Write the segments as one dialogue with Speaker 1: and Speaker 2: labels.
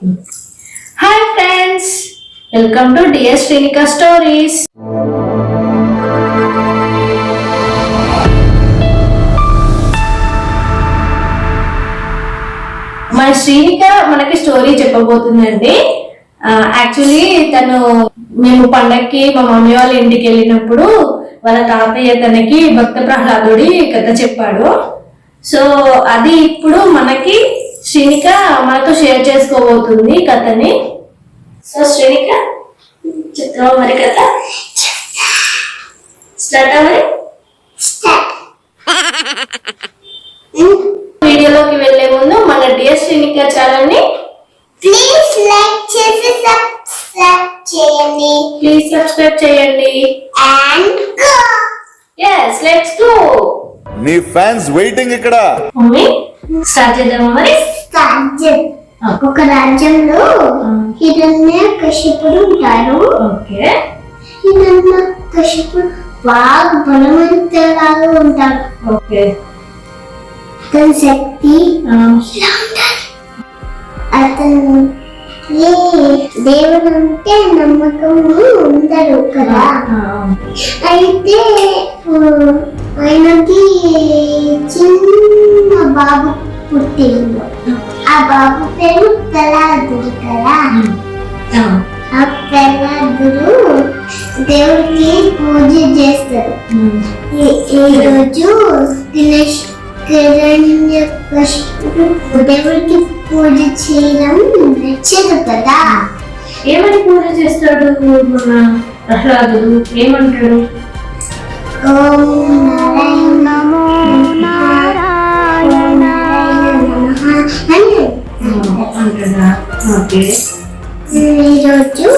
Speaker 1: Hi friends welcome to DS Srinika stories మన శ్రీనిక మనకి story చెప్పబోతుందండి. Actually తను మేము పండక్కి మా మమ్మీ వాళ్ళ ఇంటికి వెళ్ళినప్పుడు వాళ్ళ తాతయ్య తనకి భక్త ప్రహ్లాదుడి కథ చెప్పాడు. సో అది ఇప్పుడు మనకి శ్రీనిక మనతో షేర్ చేసుకోబోతుంది కథని. సో శ్రీనిక చెప్తావా మరి కథ? స్టార్ట్ మరి? వీడియోలోకి వెళ్ళే ముందు మన డిఎస్ శ్రీనిక ఛానల్ని
Speaker 2: ప్లీజ్ లైక్ చేసి సబ్స్క్రైబ్ చేయండి.
Speaker 1: ప్లీజ్ సబ్స్క్రైబ్ చేయండి.
Speaker 2: And go.
Speaker 1: Yes let's go
Speaker 3: నీ ఫ్యాన్స్ వెయిటింగ్ ఇక్కడ.
Speaker 1: మమ్మీ స్టార్ట్ చేద్దామా మరి?
Speaker 2: రాజ్యం ఒక రాజ్యంలో హిరణ్య కశ్యపుడు ఉంటారు.
Speaker 1: ఓకే.
Speaker 2: హిరణ్య కశ్యపుడు బాగా బలవంతులాగా ఉంటాడు
Speaker 1: ఓకే.
Speaker 2: తన శక్తి అతను ఏ దేవుడు అంటే నమ్మకము ఉండరు కదా. అయితే ఆయనకి చిన్న బాబు పుట్టిండు. ఆ బాబు పేరు ప్రహ్లాదుడు కదా. ఆ. ప్రహ్లాదుడు దేవుడికి పూజ చేస్తారు ఈ- ఈ రోజు దినేష్ కిరణ్య దేవుడికి పూజ చేయడం నచ్చదు కదా.
Speaker 1: ఏమని పూజ చేస్తాడు మన ప్రహ్లాదుడు? ఏమంటాడు?
Speaker 2: ఈరోజు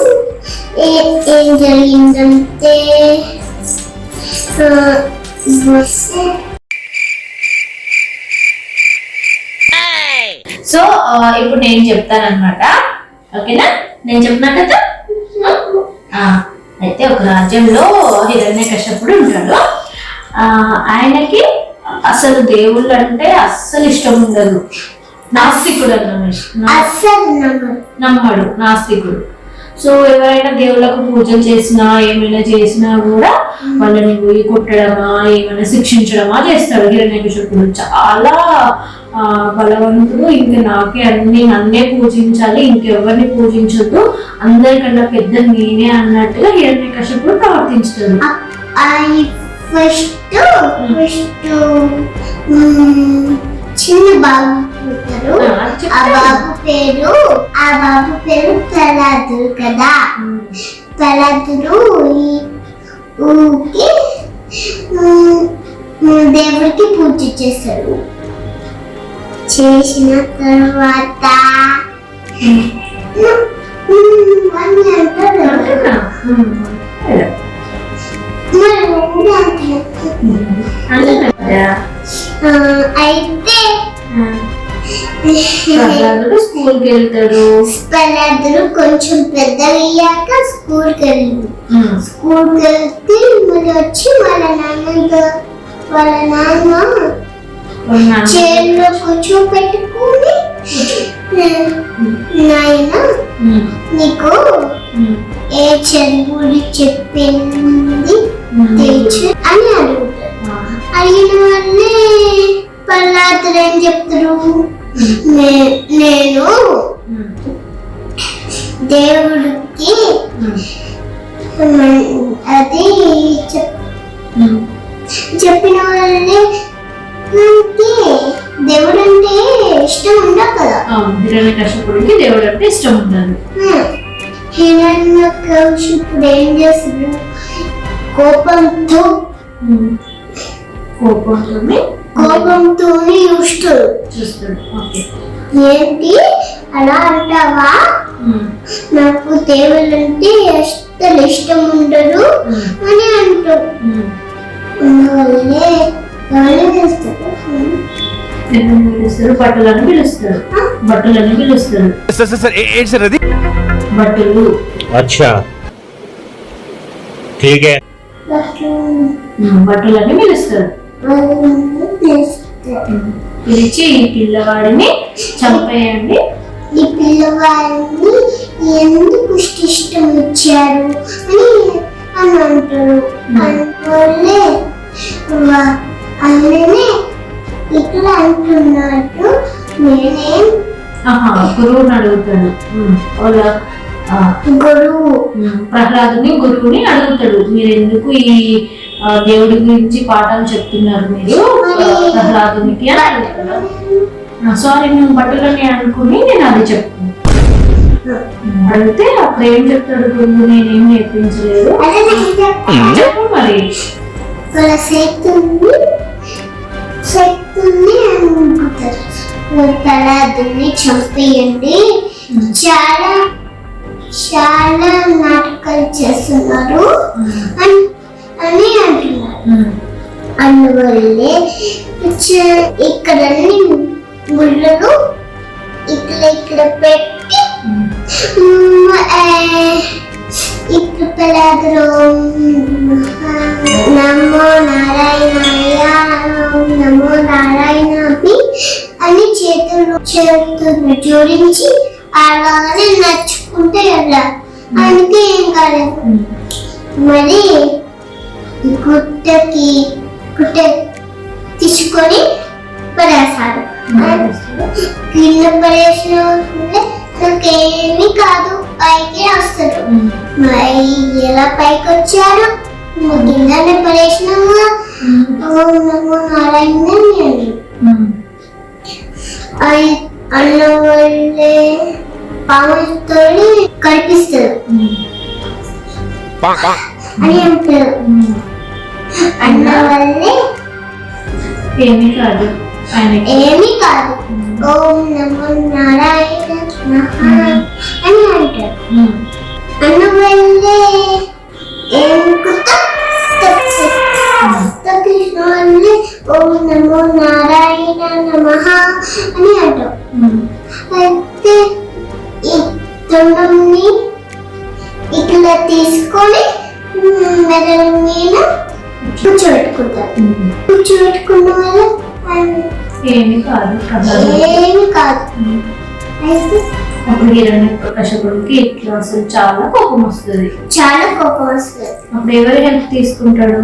Speaker 2: ఏం జరిగిందంటే ఆ,
Speaker 1: సో ఇప్పుడు నేను చెప్తాను అనమాట ఓకేనా? నేను చెప్పిన కదా? అయితే ఒక రాజ్యంలో హిరణ్య కశ్యపుడు ఉంటాడు. ఆ, ఆయనకి అసలు దేవుళ్ళు అంటే అస్సలు ఇష్టం ఉండదు. నాస్తికుడు అన్నమాట నమ్మడు. నాస్తికుడు. సో ఎవరైనా దేవుళ్ళకు పూజలు చేసినా ఏమైనా చేసినా కూడా వాళ్ళని పోయి కొట్టడమా ఏమైనా శిక్షించడమా చేస్తాడు హిరణ్యకశిపుడు చాలా బలవంతుడు. ఇంక నాకే అన్ని నన్నే పూజించాలి ఇంకెవరిని పూజించొద్దు. అందరికన్నా పెద్ద నేనే అన్నట్టుగా హిరణ్యకశిపుడు ప్రవర్తించుతాడు.
Speaker 2: ఫస్ట్ ఫస్ట్ చిన్న బాబు పుట్టారు
Speaker 1: ఆ.
Speaker 2: బాబు పేరు ఆ బాబు పేరు ప్రహ్లాదుడు కదా. ప్రహ్లాదుడు ఉమ్, దేవుడికి పూజ చేశాడు.
Speaker 1: అంటున్నా.
Speaker 2: ఆ, అయితే
Speaker 1: స్కూల్కి వెళ్తాడు
Speaker 2: కొంచెం పెద్దయ్యాక స్కూల్కి వెళ్ళింది
Speaker 1: ఉమ్.
Speaker 2: స్కూల్కి వెళ్తే మళ్ళీ వచ్చి వాళ్ళ నాన్న వాళ్ళ నాన్న చైర్లో కూర్చోపెట్టుకుని నాయన. నీకు. ఏ చదువులు చెప్పింది టీచర్ అని అడుగుతారు అడిగిన వాళ్ళే ప్రహ్లాదుడు ఏం చెప్తారు "నే- నేను
Speaker 1: ఉమ్.
Speaker 2: ఉండదు కదా
Speaker 1: అవును హిరణ్య కశ్యపుడికి దేవుడు అంటే ఇష్టం ఉండదు
Speaker 2: హిరణ్య ఇప్పుడు ఏం చేస్తాడు? కోపంతో
Speaker 1: కోపంతో
Speaker 2: కోపంతో చూస్తాడు.
Speaker 1: చూస్తాడు. ఓకే.
Speaker 2: ఏంటి? అలా అంటావా? నాకు దేవుళ్ళంటే అస్సలు ఇష్టం ఉండదు అని అంటాడు. ఎవరు చేస్తారు.
Speaker 1: ఎవరిని పిలుస్తారు బట్టలను పిలుస్తారు బట్టలను పిలుస్తారు
Speaker 4: सर सर सर ए- एट सर रदी
Speaker 1: బట్టలు
Speaker 4: अच्छा ठीक है
Speaker 1: ఉమ్, బట్టలని పిలుస్తారు పిలిచి ఈ పిల్లవాడిని చంపేయండి
Speaker 2: ఈ పిల్ల పిల్లవారిని ఎందుకు ఇష్టం ఇచ్చారు అని అని అంటారు అందువల్లే వా- అన్ననే ఇక్కడ అంటున్నట్టు నేనేం
Speaker 1: గురువుని అడుగుతాడు. వాళ్ళ
Speaker 2: గురువు.
Speaker 1: ప్రహ్లాదుని గురువుని అడుగుతాడు. మీరు ఎందుకు ఈ దేవుడి గురించి పాఠాలు చెప్తున్నారు మీరు? ప్రహ్లాదునికి అని అడుగుతాడు. సారీ నువ్వు బట్టలని అనుకుని నేను అది చెప్తాను. అడిగితే అప్పుడు ఏం చెప్తాడు గురువు? నేనేం నేర్పించలేదు.
Speaker 2: నేను
Speaker 1: మరి.
Speaker 2: శక్తుల్ని అనుకుంటారు తలాదుల్ని చంపేయండి. చాలా చాలా నాటకాలు చేస్తున్నారు. అని అని అంటున్నారు. అందువల్లే ఇక్కడ ముళ్ళలు ఇక్కడ ఇక్కడ పెట్టి
Speaker 1: ఉమ్,
Speaker 2: ఇప్పుడు నమో నారాయణాయ నమో నారాయణాభి అని చేతులు చేతులు జోడించి అలాగే నచ్చుకుంటే కదా అందుకే ఏం కాలేదు మరి గుట్టకి గుట్ట తీసుకొని పడేస్తాడు కింద పడేసిన నాకేమీ కాదు పైకి వస్తాడు.
Speaker 1: ఉమ్,
Speaker 2: మరి ఎలా పైకి వచ్చాడు. కిందనే పడేసినాము. ఓం నమో నారాయణ అన్న వల్లే పాముతో కనిపిస్తారు అని అంటారు. అన్న వల్లే
Speaker 1: ఏమీ కాదు.
Speaker 2: ఏమీ కాదు. ఓం నమో నారాయణ నమః. అని అంటారు ఓం నమో నారాయణ నమః అని అంటాం అయితే ఈ తొండంని ఇట్లా తీసుకొని మెదడు మీద కూర్చోబెట్టుకుంటారు. కూర్చోబెట్టుకున్న వల్ల
Speaker 1: ఏమీ కాదు
Speaker 2: ఏమి కాదు. అయితే
Speaker 1: అప్పుడు హిరణ్య కశపుడికి ఇట్లా అసలు చాలా కోపం వస్తుంది.
Speaker 2: చాలా కోపం వస్తుంది.
Speaker 1: అప్పుడు ఎవరి హెల్ప్ తీసుకుంటాడు?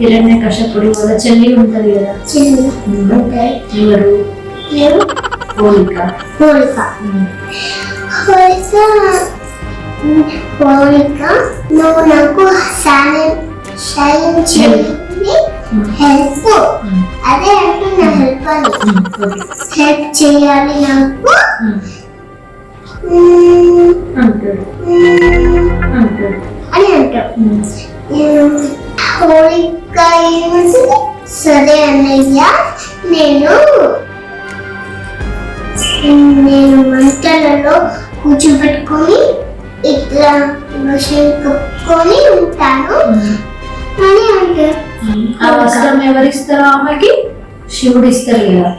Speaker 1: హిరణ్య కశపుడి వాళ్ళ చెల్లి ఉంటది కదా. ఎవరు? పోలిక
Speaker 2: పోలిక. పోలిక నువ్వు నాకు సాయం సాయం చేయండి హెల్ప్. అదే అంటున్నా హెల్ప్ అని. హెల్ప్ చేయాలి నాకు
Speaker 1: అంటాడు అంటాడు
Speaker 2: అని అంటాం
Speaker 1: ఉమ్.
Speaker 2: మ్మ్, పోలిక ఏమంటుంది సరే అన్నయ్య నేను నేను మంటలలో కూర్చోబెట్టుకొని ఇట్లా మిషన్ కప్పుకొని ఉంటాను. అని అంటారు.
Speaker 1: ఆ వస్త్రం ఎవరిస్తారు ఆమెకి? శివుడు ఇస్తారు కదా.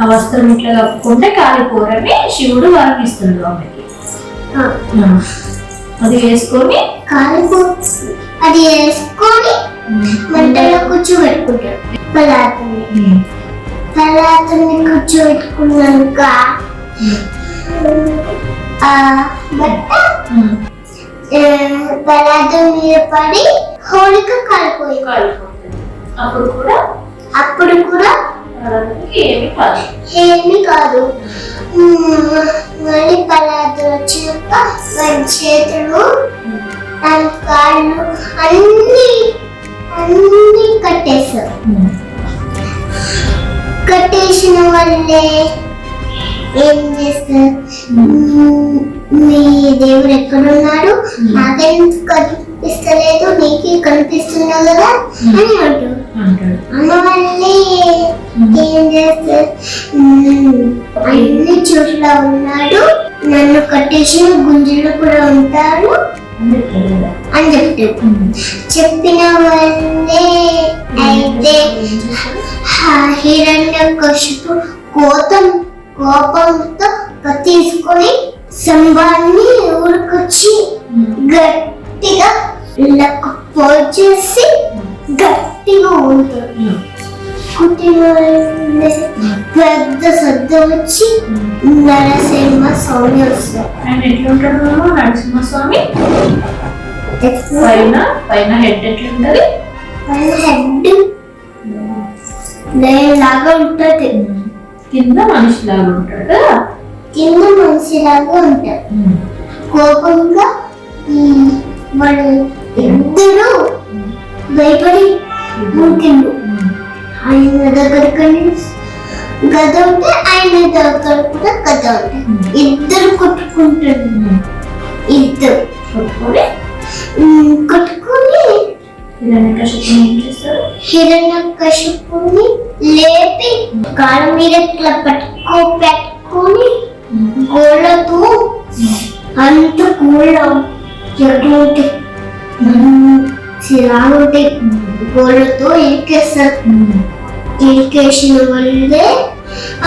Speaker 1: ఆ వస్త్రం ఇట్లా కప్పుకుంటే కాలిపోరని శివుడు వరం ఇస్తున్నాడు ఆమెకి. అది వేసుకొని?
Speaker 2: కాలిపో అది వేసుకొని. మంటలో కూర్చోబెట్టుకుంటాడు. పదార్థాన్ని. పదార్థాన్ని కూర్చోబెట్టుకున్నాక బట్ట పదార్థం మీద పడి కాలిపోయింది
Speaker 1: కాలిపోతుంది అప్పుడు కూడా
Speaker 2: అప్పుడు కూడా
Speaker 1: ఏమీ కాదు.
Speaker 2: ఏమి కాదు. మళ్ళీ పదార్థం వచ్చినాక వాడి చేతులు తన కాళ్ళు అన్ని అన్ని కట్టేశారు. కట్టేసిన వల్లే ఏం చేస్తారు? మీ దేవుడు ఎక్కడున్నాడు? నాకెందుకు కనిపిస్తలేదు. కనిపిస్తున్నావు కదా అని
Speaker 1: అంటాడు.
Speaker 2: అందువల్లే ఏం చేస్తారు అన్ని చోట్ల ఉన్నాడు. నన్ను కట్టేసిన గుంజులు కూడా ఉంటారు.
Speaker 1: అని చెప్తాడు.
Speaker 2: చెప్పిన వల్లే అయితే హిరణ్య కశిపు కోతం కోపంతో తీసుకొని సంబాన్ని ఊరికొచ్చి. గట్టిగా లక్ పోచేసి గట్టిగా ఉంటాడు
Speaker 1: ఉమ్.
Speaker 2: పుట్టిన పెద్ద సద్ద వచ్చి నరసింహ స్వామి వస్తారు.
Speaker 1: ఆయన ఎట్లుంటాడు మామ? నరసింహస్వామి పైన పైన హెడ్ ఎట్లుంటది?
Speaker 2: వాళ్ళ హెడ్ లాగా ఉంటుంది.
Speaker 1: కింద మనిషిలాగా ఉంటాడు కదా?
Speaker 2: మనిషిలాగా ఉంటాడు. కోపంగా వాడు ఇద్దరు భయపడి ముట్టిండు ఆయన దగ్గరికి గద ఉంటే ఆయన దగ్గర కూడా గద ఉంటే ఇద్దరు కొట్టుకుంటున్నారు ఇద్దరు
Speaker 1: కొట్టుకొని
Speaker 2: ఉమ్, కొట్టుకొని హిరణ్య కశిపుని లేపి కాళ్ళ మీద ఇట్లా పట్టుకో పెట్టుకొని గోళ్ళతో అంత గోళ్ళ ఎటువంటి మనం ఉంటాయి గోళ్ళతో ఇరికేస్తారు. ఇరికేసిన వల్లే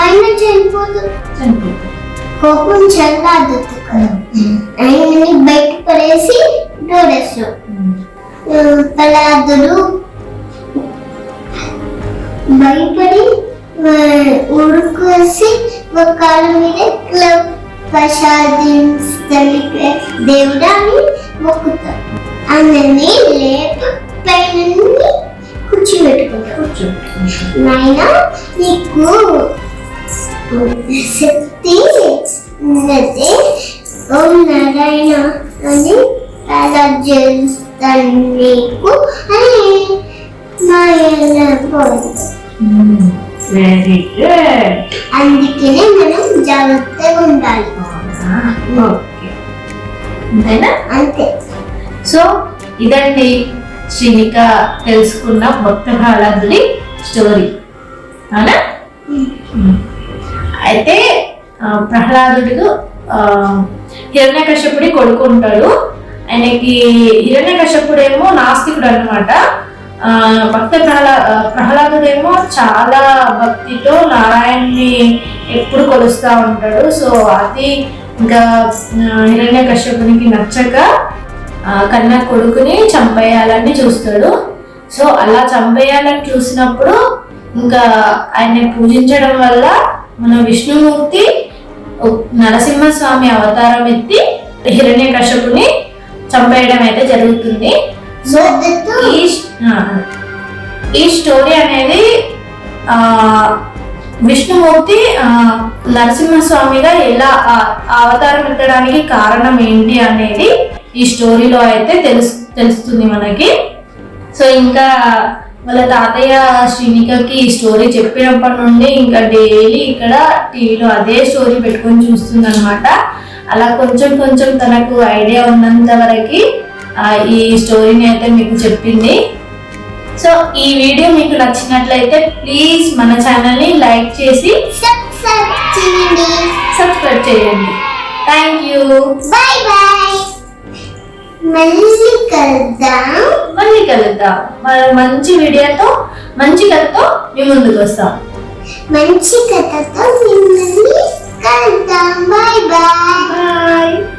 Speaker 2: ఆయన చనిపోతారు.
Speaker 1: చనిపోతారు
Speaker 2: కోపం చల్లారదు కదా ఆయనని బయట పడేసి డోరేస్తారు పలాదులు భయపడి ఉడుకేసి ఒక కాళ్ళ మీద ఇట్లా ప్రసాదించడానికి దేవుడాన్ని మొక్కుతారు. అందరినీ లేపి పైన కూర్చోబెట్టుకుంటారు నాయన నీకు శక్తి ఉన్నది. ఓం నారాయణ అని ప్రార్థిస్తాను నీకు అని
Speaker 1: వెరీ గుడ్
Speaker 2: అందుకనే మనం జాగ్రత్తగా ఉండాలి.
Speaker 1: అంతేనా?
Speaker 2: అంతే.
Speaker 1: సో ఇదండి శ్రీనిక తెలుసుకున్న భక్త ప్రహ్లాదుడి స్టోరీ. అవునా? అయితే ప్రహ్లాదుడు ఆ, హిరణ్యకశ్యపుడి కొడుకు ఉంటాడు ఆయనకి హిరణ్యకశ్యపుడేమో నాస్తికుడు అనమాట భక్త ప్రహ్లా ప్రహ్లాదుడేమో చాలా భక్తితో నారాయణ్ణి ఎప్పుడు కొలుస్తూ ఉంటాడు. సో అది ఇంకా హిరణ్య కశ్యపునికి నచ్చక కన్న కొడుకుని చంపేయాలని చూస్తాడు. సో అలా చంపేయాలని చూసినప్పుడు ఇంకా ఆయన్ని పూజించడం వల్ల మన విష్ణుమూర్తి నరసింహస్వామి అవతారం ఎత్తి హిరణ్య కశ్యపుని చంపేయడం అయితే జరుగుతుంది. సో ఈ ఈ స్టోరీ అనేది ఆ విష్ణుమూర్తి ఆ, నరసింహస్వామిగా ఎలా అవతారం ఎత్తడానికి కారణం ఏంటి అనేది ఈ స్టోరీలో అయితే తెలుసు తెలుస్తుంది మనకి. సో ఇంకా వాళ్ళ తాతయ్య శ్రీనికకి ఈ స్టోరీ చెప్పినప్పటి నుండి ఇంకా డైలీ ఇక్కడ టీవీలో అదే స్టోరీ పెట్టుకొని చూస్తుంది అనమాట అలా కొంచెం కొంచెం తనకు ఐడియా ఉన్నంత వరకు ఈ స్టోరీని అయితే మీకు చెప్పింది. సో ఈ వీడియో మీకు నచ్చినట్లయితే ప్లీజ్ మన ఛానల్ని లైక్ చేసి
Speaker 2: సబ్స్క్రైబ్ చేయండి.
Speaker 1: సబ్స్క్రైబ్ చేయండి. Thank you.
Speaker 2: బాయ్ బాయ్ మళ్ళీ కలుద్దాం.
Speaker 1: మళ్ళీ కలుద్దాం. మరో మంచి వీడియోతో మంచి కథతో మీ ముందుకు వస్తాం.
Speaker 2: మంచి కథతో మిమ్మల్ని కలుద్దాం. Bye bye.
Speaker 1: బాయ్.